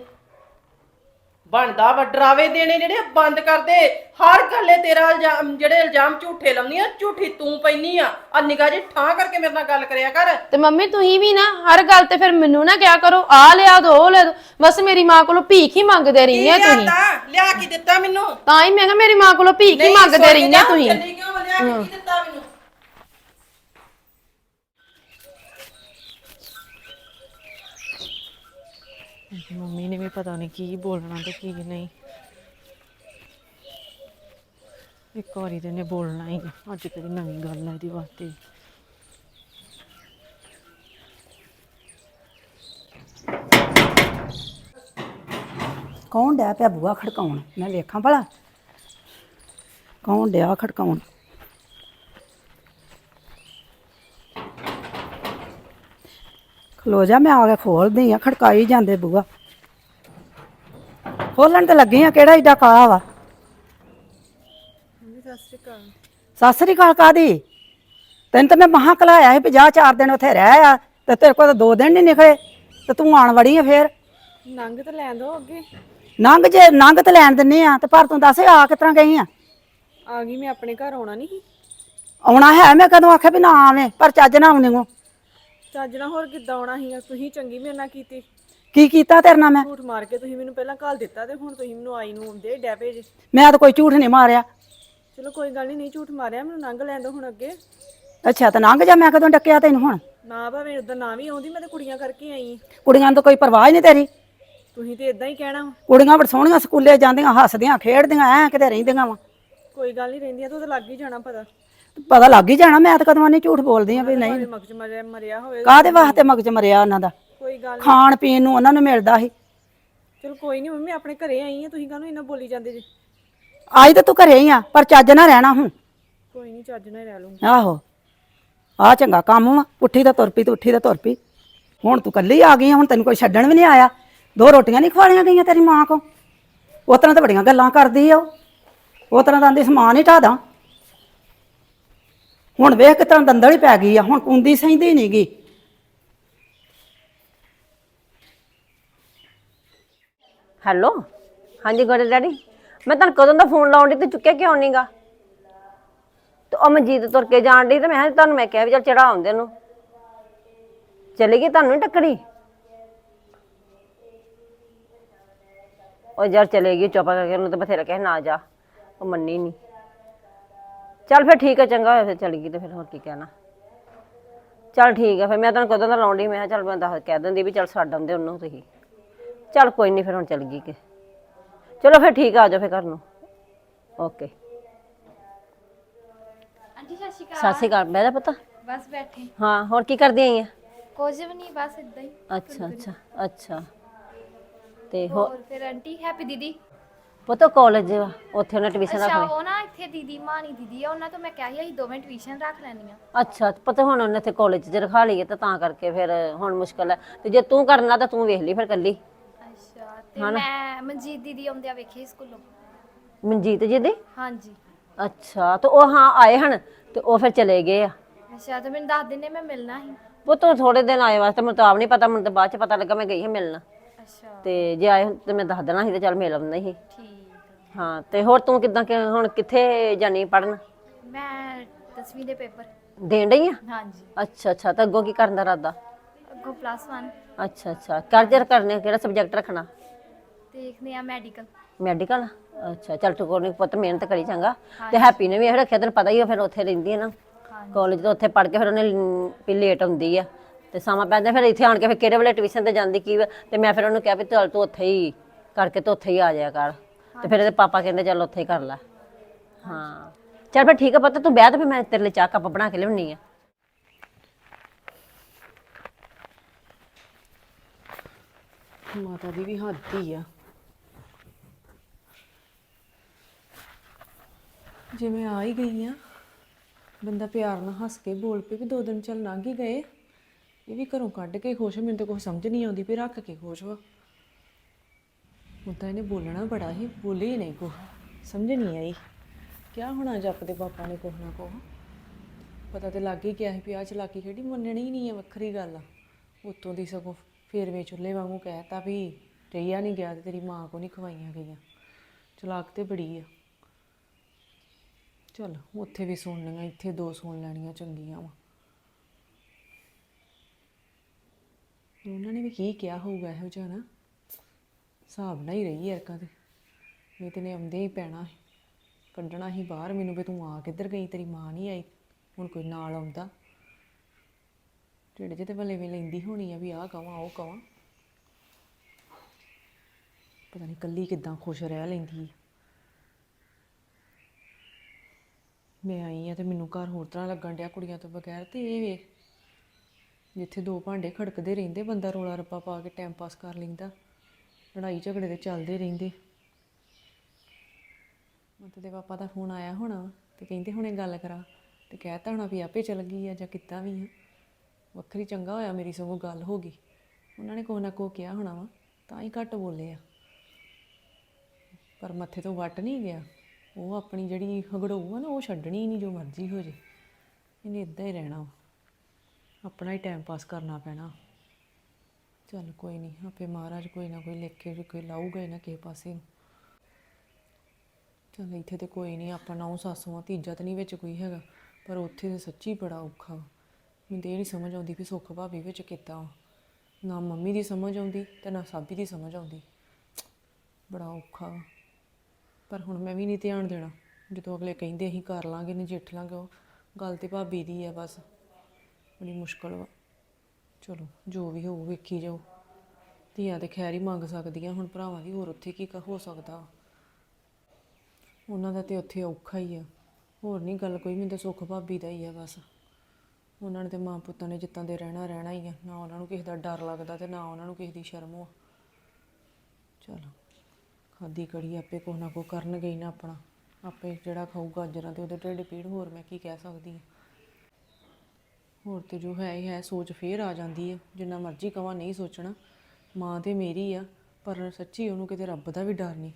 S3: ਬਣਦਾ ਵਾ ਡਰਾਵੇ ਦੇਣੇ ਜਿਹੜੇ ਬੰਦ ਕਰਦੇ ਹਰ ਗੱਲੇ ਤੇਰਾ ਇਲਜ਼ਾਮ ਜਿਹੜੇ ਇਲਜ਼ਾਮ ਝੂਠੇ ਲਾਉਂਦੀ ਆ ਝੂਠੀ ਤੂੰ ਪੈਣੀ ਆ। ਆ ਨਿਗਾਹ ਜੀ ਠਾਂ ਕਰਕੇ ਮੇਰੇ ਨਾਲ ਗੱਲ ਕਰਿਆ ਕਰ।
S2: ਤੇ ਮੰਮੀ ਤੁਸੀਂ ਵੀ ਨਾ ਹਰ ਗੱਲ ਤੇ ਫਿਰ ਮੈਨੂੰ ਨਾ ਕਿਹਾ ਕਰੋ ਆ ਲਿਆ ਦੋ ਉਹ ਲਿਆ ਦੋ। ਬਸ ਮੇਰੀ ਮਾਂ ਕੋਲੋਂ ਭੀਖ ਹੀ ਮੰਗਦੇ ਰਹਿੰਦੇ ਤੁਸੀਂ।
S3: ਲਿਆਤਾ ਲਿਆ ਕੇ ਦਿੱਤਾ ਮੈਨੂੰ?
S2: ਤਾਂ ਹੀ ਮੈਂ ਕਿਹਾ ਮੇਰੀ ਮਾਂ ਕੋਲੋਂ ਭੀਖ ਹੀ ਮੰਗਦੇ ਰਹਿੰਦੇ
S3: ਜਾ,
S2: ਤੁਸੀਂ।
S3: ਕਿਉਂ ਲਿਆ ਕੀ ਦਿੱਤਾ ਮੈਨੂੰ?
S4: ਮੰਮੀ ਨੇ ਵੀ ਪਤਾ ਨਹੀਂ ਕੀ ਬੋਲਣਾ ਤੇ ਕੀ ਨਹੀਂ। ਇੱਕ ਵਾਰੀ ਤੇ ਨੇ ਬੋਲਣਾ ਹੀ ਅੱਜ ਕਿਹੜੀ ਨਵੀਂ ਗੱਲ ਹੈ ਇਹਦੀ ਵਾਸਤੇ
S5: ਕੌਣ ਡਿਆ ਪਿਆ ਬੂਆ ਖੜਕਾਉਣ? ਮੈਂ ਵੇਖਾਂ ਭਲਾ। ਕੌਣ ਡਿਆ ਖੜਕਾਉਣ? ਖਲੋ ਜਾ, ਮੈਂ ਆ ਕੇ ਖੋਲਦੀ ਆ, ਖੜਕਾਈ ਜਾਂਦੇ ਬੂਆ ਖੋਲਣ ਤੇ ਲੱਗੀ ਆ ਕਿਹੜਾ ਏਡਾ ਕਾਲਾ ਵਾ? ਸਤਿ ਸ੍ਰੀ ਅਕਾਲ। ਕਾਦੀ? ਤੈਨੂੰ ਤਾਂ ਮੈਂ ਮਹਾ ਕਲਾਇਆ ਸੀ ਵੀ ਜਾ ਚਾਰ ਦਿਨ ਉੱਥੇ ਰਹਿ ਆ ਤੇ ਤੇਰੇ ਕੋਲ ਤਾਂ ਦੋ ਦਿਨ ਨਹੀਂ ਨਿਕਲੇ ਤੇ ਤੂੰ ਆਣ ਵੜੀ ਆ ਫੇਰ?
S4: ਨੰਗ ਤਾਂ ਲੈਣ ਦੋ ਅੱਗੇ।
S5: ਨੰਗ ਜੇ ਨੰਗ ਤੇ ਲੈਣ ਦਿੰਨੇ ਆ ਤੇ ਪਰ ਤੂੰ ਦੱਸ ਆ ਕਿਸ ਤਰ੍ਹਾਂ ਗਈ ਆ?
S4: ਆ ਗਈ ਮੈਂ ਆਪਣੇ ਘਰ ਆਉਣਾ ਨਹੀਂ
S5: ਆਉਣਾ ਹੈ ਮੈਂ ਕਦੋਂ ਆਖਿਆ ਵੀ ਨਾ ਆਵੇਂ ਪਰ ਚੱਜ ਨਾ ਆਉਣੀ ਨੂੰ
S4: ਚੱਜ ਨਾਲ ਹੋਰ ਕਿੱਦਾਂ ਆਉਣਾ ਸੀਗਾ? ਤੁਸੀਂ ਚੰਗੀ ਮੇਰੇ ਨਾਲ ਕੀਤੀ।
S5: ਕੀ ਕੀਤਾ ਤੇਰੇ ਨਾਲ ਮੈਂ?
S4: ਝੂਠ ਮਾਰ ਕੇ ਤੁਸੀਂ ਮੈਨੂੰ ਪਹਿਲਾਂ ਘੱਲ ਦਿੱਤਾ ਤੇ ਹੁਣ ਤੁਸੀਂ ਮੈਨੂੰ ਆਈ ਨੂੰ ਆਉਂਦੇ ਡੈ ਪਏ ਜੇ।
S5: ਮੈਂ ਤਾਂ ਕੋਈ ਝੂਠ ਨਹੀਂ ਮਾਰਿਆ।
S4: ਚਲੋ ਕੋਈ ਗੱਲ ਨਹੀਂ ਨਹੀਂ ਝੂਠ ਮਾਰਿਆ ਮੈਨੂੰ ਨੰਗ ਲੈਣ ਦੋ ਹੁਣ ਅੱਗੇ।
S5: ਅੱਛਾ ਤਾਂ ਲੰਘ ਜਾ ਮੈਂ ਕਦੋਂ ਡੱਕਿਆ ਤੈਨੂੰ ਹੁਣ?
S4: ਨਾ ਭਾਵੇਂ ਉਦਾਂ ਨਾ ਵੀ ਆਉਂਦੀ ਮੈਂ ਤਾਂ ਕੁੜੀਆਂ ਕਰਕੇ ਆਈ ਆਂ।
S5: ਕੁੜੀਆਂ ਨੂੰ ਤਾਂ ਕੋਈ ਪਰਵਾਹ ਹੀ ਨਹੀਂ ਤੇਰੀ।
S4: ਤੁਸੀਂ ਤੇ ਇਦਾਂ ਹੀ ਕਹਿਣਾ ਵਾ।
S5: ਕੁੜੀਆਂ ਬੜ ਸੋਹਣੀਆਂ ਸਕੂਲੇ ਜਾਂਦੀਆਂ ਹੱਸਦੀਆਂ ਖੇਡਦੀਆਂ ਐ ਕਿਤੇ ਰਹਿੰਦੀਆਂ ਵਾ।
S4: ਕੋਈ ਗੱਲ ਨਹੀਂ ਰਹਿੰਦੀਆਂ ਤੂੰ ਤਾਂ ਲੱਗ ਹੀ ਜਾਣਾ ਪਤਾ।
S5: ਪਤਾ ਲੱਗ ਹੀ ਜਾਣਾ ਮੈਂ ਤਾਂ ਕਦੋਂ ਨਹੀਂ ਝੂਠ ਬੋਲਦੀ ਆ ਵੀ ਨਹੀਂ।
S4: ਮਗਜ ਮਰਿਆ ਮਰਿਆ ਹੋਵੇ।
S5: ਕਾਹਦੇ ਵਾਸਤੇ ਮਗਜ ਮਰਿਆ ਉਹਨਾਂ ਦਾ?
S4: ਕੋਈ ਗੱਲ
S5: ਖਾਣ ਪੀਣ ਨੂੰ ਉਹਨਾਂ ਨੂੰ ਮਿਲਦਾ ਸੀ।
S4: ਚਲੋ ਕੋਈ ਨਹੀਂ ਮੰਮੀ ਆਪਣੇ ਘਰੇ ਆਈ ਆ ਤੁਸੀਂ ਕਾਹਨੂੰ ਇੰਨਾ ਬੋਲੀ ਜਾਂਦੇ ਜੇ?
S5: ਆਈ ਤਾਂ ਤੂੰ ਘਰੇ ਹੀ ਆ ਪਰ ਚੱਜ ਨਾ ਰਹਿਣਾ ਹੁਣ।
S4: ਕੋਈ ਨਹੀਂ ਚੱਜ ਨਾਲ ਹੀ ਰਹਿ ਲੂੰਗੀ
S5: ਆਹੋ। ਆ ਚੰਗਾ ਕੰਮ ਵਾ ਉੱਠੀ ਦਾ ਤੁਰ ਪਈ ਤੇ ਉੱਠੀ ਦਾ ਤੁਰ ਪਈ। ਹੁਣ ਤੂੰ ਕੱਲੀ ਆ ਗਈ ਆ ਹੁਣ ਤੈਨੂੰ ਕੋਈ ਛੱਡਣ ਵੀ ਨਹੀਂ ਆਇਆ। ਦੋ ਰੋਟੀਆਂ ਨਹੀਂ ਖਵਾਲੀਆਂ ਗਈਆਂ ਤੇਰੀ ਮਾਂ ਕੋ। ਉਹ ਤਰ੍ਹਾਂ ਤਾਂ ਬੜੀਆਂ ਗੱਲਾਂ ਕਰਦੀ ਆ ਉਹ। ਉਹ ਤਰ੍ਹਾਂ ਦਾ ਆਂਦੀ ਸਮਾਨ ਹੀ ਢਾਦਾ ਹੁਣ ਵੇਖ ਕਿਸ ਤਰ੍ਹਾਂ ਦੰਦਲ ਹੀ ਪੈ ਗਈ ਆ ਹੁਣ ਕੁੰਦੀ ਸਹਿੰਦੀ ਨਹੀਂ ਗੀ।
S6: ਹੈਲੋ? ਹਾਂਜੀ ਗੋਰੇ ਡੈਡੀ, ਮੈਂ ਤੁਹਾਨੂੰ ਕਦੋਂ ਦਾ ਫੋਨ ਲਾਉਣ ਦੀ ਤੇ ਚੁੱਕਿਆ ਕਿਉਂ ਨਹੀਂਗਾ ਤੇ ਉਹ ਮਨਜੀਤ ਤੁਰ ਕੇ ਜਾਣ ਦੀ ਤੇ ਮੈਂ ਕਿਹਾ ਤੁਹਾਨੂੰ ਮੈਂ ਕਿਹਾ ਵੀ ਚੱਲ ਚੜਾ ਆਉਂਦੇ ਨੂੰ। ਚਲੇ ਗਈ ਤੁਹਾਨੂੰ ਨੀ ਟੱਕਰੀ? ਉਹ ਯਾਰ ਚਲੇ ਗਈ, ਚੁੱਪ ਕਰਕੇ ਉਹਨੂੰ ਤੇ ਬਥੇਰਾ ਕਿਹਾ, ਨਾ ਜਾ। ਉਹ ਮੰਨੀ ਨਹੀਂ ਚੱਲ ਫਿਰ ਠੀਕ ਹੈ ਚੰਗਾ ਹੋਇਆ ਫਿਰ ਚਲੀ ਗਈ ਤੇ ਫਿਰ ਹੋਰ ਕੀ ਕਹਿਣਾ। ਚੱਲ ਠੀਕ ਹੈ ਫਿਰ ਮੈਂ ਤੁਹਾਨੂੰ ਕਦੋਂ ਦਾ ਲਾਉਣ ਦੀ ਮੈਂ ਕਿਹਾ ਚੱਲ ਮੈਂ ਦੱਸ ਕਹਿ ਦਿੰਦੀ ਵੀ ਚੱਲ ਛੱਡ ਆਉਂਦੇ ਉਹਨੂੰ ਤੁਸੀਂ। ਚੱਲ ਕੋਈ ਨਹੀਂ ਫਿਰ ਹੁਣ ਚੱਲ ਗਈ ਕਿ। ਚਲੋ ਫਿਰ ਠੀਕ ਆ ਆ ਜਾਓ ਫਿਰ ਘਰ ਨੂੰ। ਓਕੇ।
S7: ਆਂਟੀ ਸਤਿ ਸ਼੍ਰੀ
S6: ਸਤਿ ਸ਼੍ਰੀ ਅਕਾਲ। ਬਹਿ ਜਾ ਪੁੱਤ।
S7: ਬਸ ਬੈਠੇ।
S6: ਹਾਂ ਹੋਰ ਕੀ ਕਰਦੀ ਆਈ ਆ?
S7: ਕੁਝ ਵੀ ਨਹੀਂ ਬਸ ਇਦਾਂ ਹੀ।
S6: ਅੱਛਾ ਅੱਛਾ ਅੱਛਾ। ਤੇ ਹੋ
S7: ਹੋਰ ਫਿਰ ਆਂਟੀ ਹੈਪੀ ਦੀਦੀ?
S6: ਪੁੱਤ ਕਾਲਜ ਉੱਥੇ ਉਹਨੇ ਟਿਊਸ਼ਨ
S7: ਅੱਛਾ
S6: ਰੱਖਣੀ
S7: ਉਹ ਨਾ ਇੱਥੇ ਦੀਦੀ ਮਾਨੀ ਦੀਦੀ ਆ ਉਹਨਾਂ ਤੋਂ ਮੈਂ ਕਿਹਾ ਸੀ ਅਸੀਂ ਦੋਵੇਂ ਟਿਊਸ਼ਨ ਰੱਖ ਲੈਣੀ ਆ
S6: ਅੱਛਾ ਪਤਾ ਹੁਣ ਉਹਨੇ ਇੱਥੇ ਕਾਲਜ 'ਚ ਰਖਾ ਲਈ ਹੈ ਤਾਂ ਤਾਂ ਕਰਕੇ ਫਿਰ ਹੁਣ ਮੁਸ਼ਕਲ ਹੈ ਤੇ ਜੇ ਤੂੰ ਕਰਨਾ ਤਾਂ ਤੂੰ ਵੇਖ ਲਈ ਫਿਰ ਕੱਲੀ
S7: ਤੇ ਮੈਂ ਮਨਜੀਤ ਦੀਦੀ ਆਉਂਦਿਆਂ ਵੇਖੇ ਸਕੂਲੋਂ।
S6: ਮਨਜੀਤ ਜੀ ਦੀ?
S7: ਹਾਂਜੀ।
S6: ਅੱਛਾ ਤੇ ਉਹ ਹਾਂ ਆਏ ਹਨ ਤੇ ਉਹ ਫਿਰ ਚਲੇ ਗਏ ਆ?
S7: ਅੱਛਾ ਤੇ ਮੈਨੂੰ ਦੱਸ ਦਿੰਦੇ ਮੈਂ ਮਿਲਣਾ ਸੀ।
S6: ਉਹ ਥੋੜੇ ਦਿਨ ਆਏ ਵਾਸਤੇ ਮੈਨੂੰ ਤਾਂ ਆਪ ਨਹੀਂ ਪਤਾ ਮੈਨੂੰ ਤਾਂ ਬਾਅਦ ਚ ਪਤਾ ਲੱਗਾ ਮੈਂ ਗਈ ਹਾਂ ਮਿਲਣ।
S7: ਅੱਛਾ।
S6: ਤੇ ਜੇ ਆਏ ਹੁੰਦੇ ਤੇ ਮੈਂ ਦੱਸ ਦੇਣਾ ਸੀ ਤੇ ਚੱਲ ਮਿਲ ਆਉਂਦਾ ਸੀ।
S7: ਠੀਕ।
S6: ਹਾਂ ਤੇ ਹੋਰ ਤੂੰ ਕਿਦਾਂ ਹੁਣ ਕਿੱਥੇ ਜਾਣੀ ਪੜਨ
S7: ਮੈਂ 10ਵੀਂ ਦੇ ਪੇਪਰ।
S6: ਦੇਣ ਡਈ ਆ?
S7: ਹਾਂਜੀ।
S6: ਅੱਛਾ ਅੱਛਾ ਤਾਂ ਅੱਗੋਂ ਕੀ ਕਰਨ ਦਾ ਇਰਾਦਾ?
S7: ਅੱਗੋਂ ਪਲੱਸ 1
S6: ਅੱਛਾ ਅੱਛਾ ਕਰਜਰ ਕਰਨੇ ਕਿਹੜਾ ਸਬਜੈਕਟ ਰੱਖਣਾ?
S7: ਦੇਖਦੇ ਆ ਮੈਡੀਕਲ
S6: ਮੈਡੀਕਲ ਅੱਛਾ ਚੱਲ ਤੂੰ ਕੋਈ ਨੀ ਪੁੱਤ ਮਿਹਨਤ ਕਰੀ ਚੰਗਾ। ਤੇ ਹੈਪੀ ਨੇ ਵੀ ਇਹ ਰੱਖਿਆ ਤੈਨੂੰ ਪਤਾ ਹੀ ਆ ਫਿਰ ਉੱਥੇ ਰਹਿੰਦੀ ਹੈ ਨਾ। ਕਾਲਜ ਤੋਂ ਉੱਥੇ ਪੜ ਕੇ ਫਿਰ ਉਹਨੇ ਲ- ਵੀ ਲੇਟ ਹੁੰਦੀ ਆ। ਤੇ ਸਮਾਂ ਪੈਂਦਾ ਫਿਰ ਇੱਥੇ ਆਣ ਕੇ ਫਿਰ ਕਿਹੜੇ ਵੇਲੇ ਟਿਊਸ਼ਨ ਤੇ ਜਾਂਦੀ ਕੀ ਵਾ- ਤੇ ਮੈਂ ਫਿਰ ਉਹਨੂੰ ਕਿਹਾ ਵੀ ਚੱਲ ਤੂੰ ਉੱਥੇ ਹੀ ਕਰਕੇ ਤੇ ਉੱਥੇ ਹੀ ਆ ਜਾਇਆ ਕਰ। ਤੇ ਫਿਰ ਇਹਦੇ ਪਾਪਾ ਕਹਿੰਦੇ ਚੱਲ ਉੱਥੇ ਹੀ ਕਰ ਲੈ। ਹਾਂ। ਚੱਲ ਫਿਰ ਠੀਕ ਆ ਪੁੱਤ ਤੂੰ ਬਹਿ ਤੇ ਫਿਰ ਮੈਂ ਤੇਰੇ ਲਈ ਚਾਹ ਕੱਪ ਬਣਾ ਕੇ ਲਿਆਉਣੀ ਆ।
S4: ਮਾਤਾ ਦੀ ਵੀ ਹੱਦ ਹੀ ਆ। ਜੇ ਮੈਂ ਆ ਹੀ ਗਈ ਆ। ਬੰਦਾ ਪਿਆਰ ਨਾਲ ਹੱਸ ਕੇ ਬੋਲ ਪਏ ਵੀ ਦੋ ਦਿਨ ਚੱਲ ਲੰਘ ਹੀ ਗਏ। ਇਹ ਵੀ ਘਰੋਂ ਕੱਢ ਕੇ ਖੁਸ਼ ਆ, ਮੈਨੂੰ ਤਾਂ ਕੁਛ ਸਮਝ ਨਹੀਂ ਆਉਂਦੀ ਵੀ ਰੱਖ ਕੇ ਖੁਸ਼ ਵਾ। ਹੁਣ ਤਾਂ ਇਹਨੇ ਬੋਲਣਾ ਬੜਾ ਹੀ ਬੋਲੀ ਹੀ ਨਹੀਂ ਕੋ ਸਮਝ ਨਹੀਂ ਆਈ। ਕਿਆ ਹੋਣਾ ਜੱਪਦੇ ਪਾਪਾ ਨੇ ਕੁਛ ਨਾ ਕੁਛ। ਪਤਾ ਤੇ ਲੱਗ ਹੀ ਗਿਆ ਸੀ ਵੀ ਆਹ ਚਲਾਕੀ ਖੇਡੀ ਮੰਨਣੀ ਹੀ ਨਹੀਂ ਹੈ ਵੱਖਰੀ ਗੱਲ ਆ। ਉਤੋਂ ਦੀ ਸਗੋਂ ਫੇਰਵੇਂ ਚੁੱਲ੍ਹੇ ਵਾਂਗੂ ਕਹਿਤਾ ਵੀ ਰਹੀਆ ਨਹੀਂ ਗਿਆ ਤੇ ਤੇਰੀ ਮਾਂ ਕੋ ਨਹੀਂ ਖਵਾਈਆਂ ਗਈਆਂ। ਚਲਾਕ ਤੇ ਬੜੀ ਆ। ਚਲ, ਉੱਥੇ ਵੀ ਸੁਣ ਲਈਆਂ, ਇੱਥੇ ਦੋ ਸੁਣ ਲੈਣੀਆਂ ਚੰਗੀਆਂ ਵਾ। ਉਹਨਾਂ ਨੇ ਵੀ ਕੀ ਕਿਹਾ ਹੋਊਗਾ ਇਹੋ ਜਿਹਾ ਨਾ? ਹਿਸਾਬ ਨਾਲ ਹੀ ਰਹੀ ਯਾਰਕਾਂ ਤੇ। ਨਹੀਂ ਤੇ ਨੇ ਆਉਂਦੇ ਹੀ ਪੈਣਾ ਸੀ। ਕੱਢਣਾ ਹੀ ਬਾਹਰ ਮੈਨੂੰ ਵੀ ਤੂੰ ਆ ਕਿੱਧਰ ਗਈ, ਤੇਰੀ ਮਾਂ ਨਹੀਂ ਆਈ। ਹੁਣ ਕੋਈ ਨਾਲ ਆਉਂਦਾ। ਢਿੱਡ 'ਚ ਤੇ ਬੱਲੇ ਵੇ ਲੈਂਦੀ ਹੋਣੀ ਆ ਵੀ ਆਹ ਕਵਾਂ, ਉਹ ਕਵਾਂ। ਪਤਾ ਨਹੀਂ ਕੱਲੀ ਕਿਦਾਂ ਖੁਸ਼ ਰਹਿ ਲੈਂਦੀ ਆ। ਮੈਂ ਆਈ ਆ ਤੇ ਮੈਨੂੰ ਘਰ ਹੋਰ ਤਰ੍ਹਾਂ ਲੱਗਣ ਡਿਆ ਕੁੜੀਆਂ ਤੋਂ ਬਗੈਰ ਤੇ ਇਹ ਵੇਖ, ਜਿੱਥੇ ਦੋ ਭਾਂਡੇ ਖੜਕਦੇ ਰਹਿੰਦੇ, ਬੰਦਾ ਰੋਲਾ ਰੱਪਾ ਪਾ ਕੇ ਟਾਈਮ ਪਾਸ ਕਰ ਲੈਂਦਾ, ਲੜਾਈ ਝਗੜੇ ਤੇ ਚੱਲਦੇ ਰਹਿੰਦੇ। ਮਤੇ ਦੇ ਪਾਪਾ ਦਾ ਫੋਨ ਆਇਆ ਹੋਣਾ ਵਾ ਤੇ ਕਹਿੰਦੇ ਹੁਣੇ ਗੱਲ ਕਰਾ ਤੇ ਕਹਿਤਾ ਹੋਣਾ ਵੀ ਆਪੇ ਚਲ ਗਈ ਆ ਜਾਂ ਕਿੱਦਾਂ ਵੀ ਆ। ਵੱਖਰੀ ਚੰਗਾ ਹੋਇਆ ਮੇਰੀ ਸਗੋਂ ਗੱਲ ਹੋ ਗਈ। ਉਹਨਾਂ ਨੇ ਕੋਈ ਨਾ ਕੋ ਕਿਹਾ ਹੋਣਾ ਵਾ, ਤਾਂ ਹੀ ਘੱਟ ਬੋਲੇ ਆ। ਪਰ ਮੱਥੇ ਤੋਂ ਵੱਟ ਨਹੀਂ ਗਿਆ। ਉਹ ਆਪਣੀ ਜਿਹੜੀ ਹਗੜੂ ਆ ਨਾ, ਉਹ ਛੱਡਣੀ ਹੀ ਨਹੀਂ ਜੋ ਮਰਜ਼ੀ ਹੋ ਜੇ। ਇਹਨੇ ਇਦਾਂ ਹੀ ਰਹਿਣਾ ਵਾ। ਆਪਣਾ ਹੀ ਟਾਈਮ ਪਾਸ ਕਰਨਾ ਪੈਣਾ। ਚੱਲ ਕੋਈ ਨਹੀਂ, ਆਪੇ ਮਹਾਰਾਜ ਕੋਈ ਨਾ ਕੋਈ ਲਿਖ ਕੇ ਵੀ ਕੋਈ ਲਾਊਗਾ ਹੀ ਨਾ ਕਿਸੇ ਪਾਸੇ ਨੂੰ। ਚੱਲ ਇੱਥੇ ਤੇ ਕੋਈ ਨਹੀਂ, ਆਪਾਂ ਨੌ ਸਾਸੂਆਂ ਤੀਜਾ ਤੇ ਨਹੀਂ ਵਿੱਚ ਕੋਈ ਹੈਗਾ। ਪਰ ਉੱਥੇ ਤੇ ਸੱਚੀ ਬੜਾ ਔਖਾ ਵਾ। ਮੈਨੂੰ ਤੇ ਇਹ ਨਹੀਂ ਸਮਝ ਆਉਂਦੀ ਵੀ ਸੁੱਖ ਭਾਬੀ ਵਿੱਚ ਕੀਤਾ ਵਾ। ਨਾ ਮੰਮੀ ਦੀ ਸਮਝ ਆਉਂਦੀ ਤੇ ਨਾ ਸਾਬੀ ਦੀ ਸਮਝ ਆਉਂਦੀ। ਬੜਾ ਔਖਾ ਵਾ। ਪਰ ਹੁਣ ਮੈਂ ਵੀ ਨਹੀਂ ਧਿਆਨ ਦੇਣਾ। ਜਦੋਂ ਅਗਲੇ ਕਹਿੰਦੇ ਅਸੀਂ ਕਰ ਲਾਂਗੇ ਨਜਿੱਠ ਲਾਂਗੇ, ਉਹ ਗੱਲ ਤੇ ਭਾਬੀ ਦੀ ਆ ਬਸ। ਬੜੀ ਮੁਸ਼ਕਲ ਵਾ। ਚਲੋ, ਜੋ ਵੀ ਹੋਊ ਵੇਖੀ ਜਾਓ ਧੀਆਂ ਤੇ ਖੈਰ ਹੀ ਮੰਗ ਸਕਦੀਆਂ, ਹੁਣ ਭਰਾਵਾਂ ਦੀ ਹੋਰ ਉੱਥੇ ਕੀ ਕ- ਹੋ ਸਕਦਾ ਉਹਨਾਂ ਦਾ ਤੇ ਉੱਥੇ ਔਖਾ ਹੀ ਆ। ਹੋਰ ਨਹੀਂ ਗੱਲ, ਕੋਈ ਮੈਨੂੰ ਤਾਂ ਸੁੱਖ ਭਾਬੀ ਦਾ ਹੀ ਆ ਬਸ। ਉਹਨਾਂ ਨੇ ਤੇ ਮਾਂ ਪੁੱਤਾਂ ਨੇ ਜਿੱਤਾਂ ਦੇ ਰਹਿਣਾ ਰਹਿਣਾ ਹੀ ਆ। ਨਾ ਉਹਨਾਂ ਨੂੰ ਕਿਸੇ ਦਾ ਡਰ ਲੱਗਦਾ ਤੇ ਨਾ ਉਹਨਾਂ ਨੂੰ ਕਿਸੇ ਦੀ ਸ਼ਰਮ ਆ ਚਲੋ। ਖਾਦੀ ਕੜੀ ਆਪੇ ਕੁਛ ਨਾ ਕੁਛ ਕਰਨ ਗਈ ਨਾ ਆਪਣਾ। ਆਪੇ ਜਿਹੜਾ ਖਾਊ ਗਾਜਰਾਂ ਤੇ ਉਹਦੇ ਢਿੱਡ ਪੀੜ, ਹੋਰ ਮੈਂ ਕੀ ਕਹਿ ਸਕਦੀ ਹਾਂ? ਹੋਰ ਤੇ ਜੋ ਹੈ ਹੀ ਹੈ, ਸੋਚ ਫੇਰ ਆ ਜਾਂਦੀ ਹੈ। ਜਿੰਨਾ ਮਰਜ਼ੀ ਕਵਾਂ ਨਹੀਂ ਸੋਚਣਾ, ਮਾਂ ਤੇ ਮੇਰੀ ਆ, ਪਰ ਸੱਚੀ ਉਹਨੂੰ ਕਿਤੇ ਰੱਬ ਦਾ ਵੀ ਡਰ ਨਹੀਂ।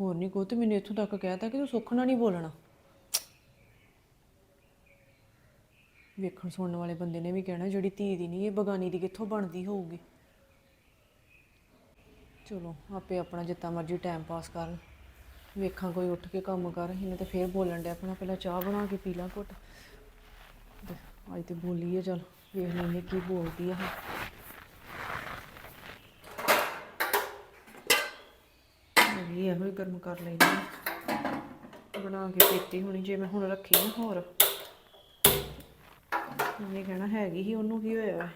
S4: ਹੋਰ ਨਹੀਂ ਕੋ ਤੇ ਮੈਨੂੰ ਇੱਥੋਂ ਤੱਕ ਕਹਿਤਾ ਕਿ ਤੂੰ ਸੁੱਖਣਾ ਨਹੀਂ ਬੋਲਣਾ। ਵੇਖਣ ਸੁਣਨ ਵਾਲੇ ਬੰਦੇ ਨੇ ਵੀ ਕਹਿਣਾ, ਜਿਹੜੀ ਧੀ ਦੀ ਨਹੀਂ, ਇਹ ਬਗਾਨੀ ਦੀ ਕਿੱਥੋਂ ਬਣਦੀ ਹੋਊਗੀ? ਚਲੋ, ਆਪੇ ਆਪਣਾ ਜਿੱਤਾ ਮਰਜ਼ੀ ਟਾਈਮ ਪਾਸ ਕਰਨ ਵੇਖਾਂ ਕੋਈ ਉੱਠ ਕੇ ਕੰਮ ਕਰ, ਇਹਨੇ ਤਾਂ ਫੇਰ ਬੋਲਣ ਡਿਆ ਆਪਣਾ, ਪਹਿਲਾਂ ਚਾਹ ਬਣਾ ਕੇ ਪੀ ਲਾਂ ਘੁੱਟ। ਤੇ ਅੱਜ ਤੇ ਬੋਲੀ ਹੈ ਚਲ ਵੇਖ ਲੈਂਦੇ ਕੀ ਬੋਲਦੀ ਆ। ਇਹ। ਇਹੋ ਹੀ ਗਰਮ ਕਰ ਲੈਂਦੀ ਬਣਾ ਕੇ ਪੀਤੀ ਹੋਣੀ, ਜੇ ਮੈਂ ਹੁਣ ਰੱਖੀ ਨਾ ਹੋਰ। ਉਹਨੇ ਕਹਿਣਾ ਹੈਗੀ ਹੀ ਉਹਨੂੰ ਕੀ ਹੋਇਆ ਵਾ?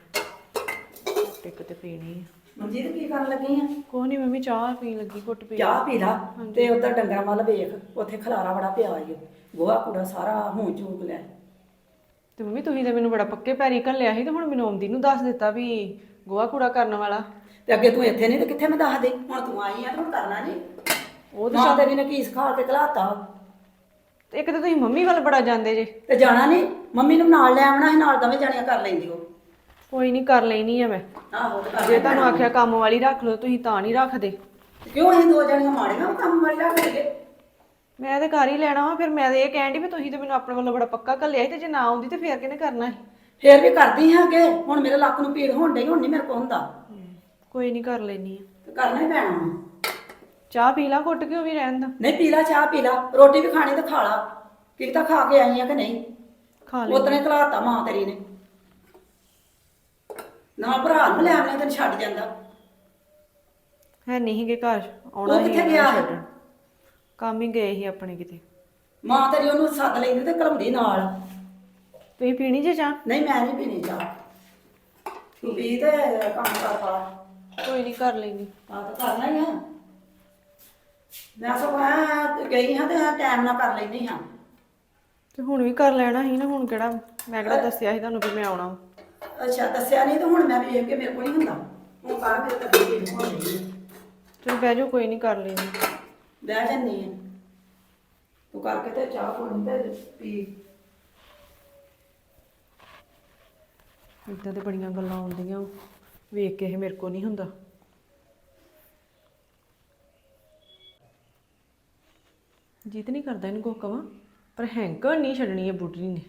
S4: ਟਿਕ ਤੇ ਪੀਣੀ ਆ।
S5: ਮਨਜੀਤ ਕੀ ਕਰਨ ਲੱਗੀ ਆ?
S4: ਕੋਈ ਨਹੀਂ ਮੰਮੀ ਚਾਹ ਪੀਣ ਲੱਗੀ ਘੁੱਟ ਪੀ
S5: ਚਾਹ ਪੀ ਲਾ ਤੇ ਉਧਰ ਡੰਗਰਾਂ ਵੱਲ ਵੇਖ ਉੱਥੇ ਖਲਾਰਾ ਬੜਾ ਪਿਆ ਈ ਓ। ਗੋਹਾ ਕੂੜਾ ਸਾਰਾ ਹੂੰ ਚੂਕ ਲਿਆ।
S4: ਤੇ ਮੰਮੀ ਤੁਸੀਂ ਤਾਂ ਮੈਨੂੰ ਬੜਾ ਪੱਕੇ ਪੈਰੀ ਘੱਲਿਆ ਸੀ ਤੇ ਹੁਣ ਮੈਨੂੰ ਆਉਂਦੀ ਨੂੰ ਦੱਸ ਦਿੱਤਾ ਵੀ ਗੋਹਾ ਕੂੜਾ ਕਰਨ ਵਾਲਾ।
S5: ਤੇ ਅੱਗੇ ਤੂੰ ਇੱਥੇ ਨਹੀਂ ਤੇ ਕਿੱਥੇ ਮੈਂ ਦੱਸ ਦੇ? ਹੁਣ ਤੂੰ ਆਈ ਆ ਤੇ ਹੁਣ ਕਰਨਾ ਨਹੀਂ
S4: ਉਹ
S5: ਤਾਂ ਤੇਰੀ ਨੇ ਕੀ ਸਿਖਾ ਕੇ ਘਲਾਤਾ।
S4: ਤੇ ਇੱਕ ਤਾਂ ਤੁਸੀਂ ਮੰਮੀ ਵੱਲ ਬੜਾ ਜਾਂਦੇ ਜੇ।
S5: ਤੇ ਜਾਣਾ ਨਹੀਂ ਮੰਮੀ ਨੂੰ ਨਾਲ ਲੈ ਆਉਣਾ ਸੀ ਨਾਲ ਦੋਵੇਂ ਜਾਣੀਆਂ ਕਰ ਲੈਂਦੀ ਉਹ
S4: ਕੋਈ ਨਹੀਂ ਕਰ ਲੈਣੀ ਆ ਮੈਂ।
S5: ਆਹੋ ਤੇ
S4: ਜੇ ਤੁਹਾਨੂੰ ਆਖਿਆ ਕੰਮ ਵਾਲੀ ਰੱਖ ਲਓ ਤੁਸੀਂ ਤਾਂ ਨਹੀਂ ਰੱਖਦੇ।
S5: ਕਿਉਂ ਅਸੀਂ ਦੋ ਜਣੀਆਂ ਮਾੜੀਆਂ ਉਹ ਕੰਮ ਵਾਲੀ ਲਈਏ?
S4: ਮੈਂ ਤੇ ਕਰ ਹੀ ਲੈਣਾ ਵਾ ਫਿਰ ਮੈਂ ਤੇ ਇਹ ਕਹਿਣ ਦੀ ਵੀ ਤੁਸੀਂ ਤੇ ਮੈਨੂੰ ਆਪਣੇ ਵੱਲੋਂ ਬੜਾ ਪੱਕਾ ਘੱਲਿਆ ਸੀ ਤੇ ਜੇ ਨਾ ਆਉਂਦੀ ਤੇ ਫੇਰ ਕਿਹਨੇ ਕਰਨਾ ਸੀ?
S5: ਫੇਰ ਵੀ ਕਰਦੀ ਹਾਂ ਕਿ ਹੁਣ ਮੇਰੇ ਲੱਕ ਨੂੰ ਪੀੜ ਹੋਣ ਡਈ ਹੁਣ ਨਹੀਂ ਮੇਰੇ ਕੋਲ ਹੁੰਦਾ।
S4: ਕੋਈ ਨਹੀਂ ਕਰ ਲੈਣੀ ਆ।
S5: ਤੇ ਕਰਨਾ ਹੀ ਪੈਣਾ ਵਾ।
S4: ਚਾਹ ਪੀ ਲਾ ਘੁੱਟ ਕੇ ਉਹ ਵੀ ਰਹਿਣ ਦਾ।
S5: ਨਹੀਂ ਪੀ ਲਾ ਚਾਹ ਪੀ ਲਾ ਰੋਟੀ ਵੀ ਖਾਣੀ ਤੇ ਖਾ ਲਾ। ਕੀ ਤਾਂ ਖਾ ਕੇ ਆਈ ਆ ਕਿ ਨਹੀਂ?
S4: ਖਾ ਲੈ
S5: ਉਤਨੇ ਘਲਾਤਾ ਮਾਂ ਤੇਰੀ ਨੇ। ਨਾ ਭਰਾ ਨੂੰ ਲੈ ਆਉਣੇ ਤੈਨੂੰ ਛੱਡ ਜਾਂਦਾ।
S4: ਹੈ ਨਹੀਂ ਗੇ ਘਰ ਆਉਣਾ
S5: ਉਹ
S4: ਸੀ
S5: ਕਿੱਥੇ ਗਿਆ?
S4: ਛੱਡਣ। ਕੰਮ ਹੀ ਗਏ ਸੀ ਆਪਣੇ ਕਿਤੇ।
S5: ਮਾਂ ਤੇਰੀ ਉਹਨੂੰ ਸੱਦ ਲੈਂਦੀ ਤੇ ਘਲਾਉਂਦੀ ਨਾਲ।
S4: ਤੁਸੀਂ ਪੀਣੀ ਜੇ ਚਾਹ?
S5: ਨਹੀਂ ਮੈਂ ਨਹੀਂ ਪੀਣੀ ਚਾਹ। ਤੂੰ ਪੀ ਤੇ ਕੰਮ ਕਰ ਪਾ।
S4: ਕੋਈ ਨਹੀਂ ਕਰ ਲੈਣੀ
S5: ਆ ਤਾਂ ਕਰਨਾ ਹੀ ਆ। ਮੈਂ ਸੋ ਮੈਂ ਗਈ ਹਾਂ ਤੇ ਟਾਈਮ ਨਾਲ ਕਰ ਲੈਣੀ ਹਾਂ।
S4: ਤੇ ਹੁਣ ਵੀ ਕਰ ਲੈਣਾ ਸੀ ਨਾ ਹੁਣ ਕਿਹੜਾ ਮੈਂ ਕਿਹੜਾ ਦੱਸਿਆ ਸੀ ਤੁਹਾਨੂੰ ਵੀ ਮੈਂ ਆਉਣਾ।
S5: ਅੱਛਾ ਦੱਸਿਆ ਨਹੀਂ ਤੇ ਹੁਣ ਮੈਂ ਵੇਖ ਕੇ ਮੇਰੇ ਕੋਲ ਨਹੀਂ ਹੁੰਦਾ। ਹੁਣ ਕਰ ਮੇਰੇ ਤਾਂ ਬੀਬੀ ਨੂੰ ਹੋਣੀ
S4: ਚਲੋ ਬਹਿ ਜਾਓ ਕੋਈ ਨਹੀਂ ਕਰ ਲੈਣੀ
S5: ਬਹਿ ਜੰਨੀ ਆ। ਤੂੰ ਕਰਕੇ ਤੇ ਚਾਹ ਪਾਣੀ ਤੇ ਪੀ।
S4: ਇਦਾਂ ਤੇ ਬੜੀਆਂ ਗੱਲਾਂ ਆਉਂਦੀਆਂ। ਵੇਖ ਕੇ ਇਹ ਮੇਰੇ ਕੋ ਨਹੀਂ ਹੁੰਦਾ। ਜੀਤ ਨਹੀਂ ਕਰਦਾ ਇਹਨੂੰ ਕੋ ਕਵਾਂ। ਪਰ ਹੈਂਕਰ ਨਹੀਂ ਛੱਡਣੀ ਇਹ ਬੁੱਢੀ ਨੇ।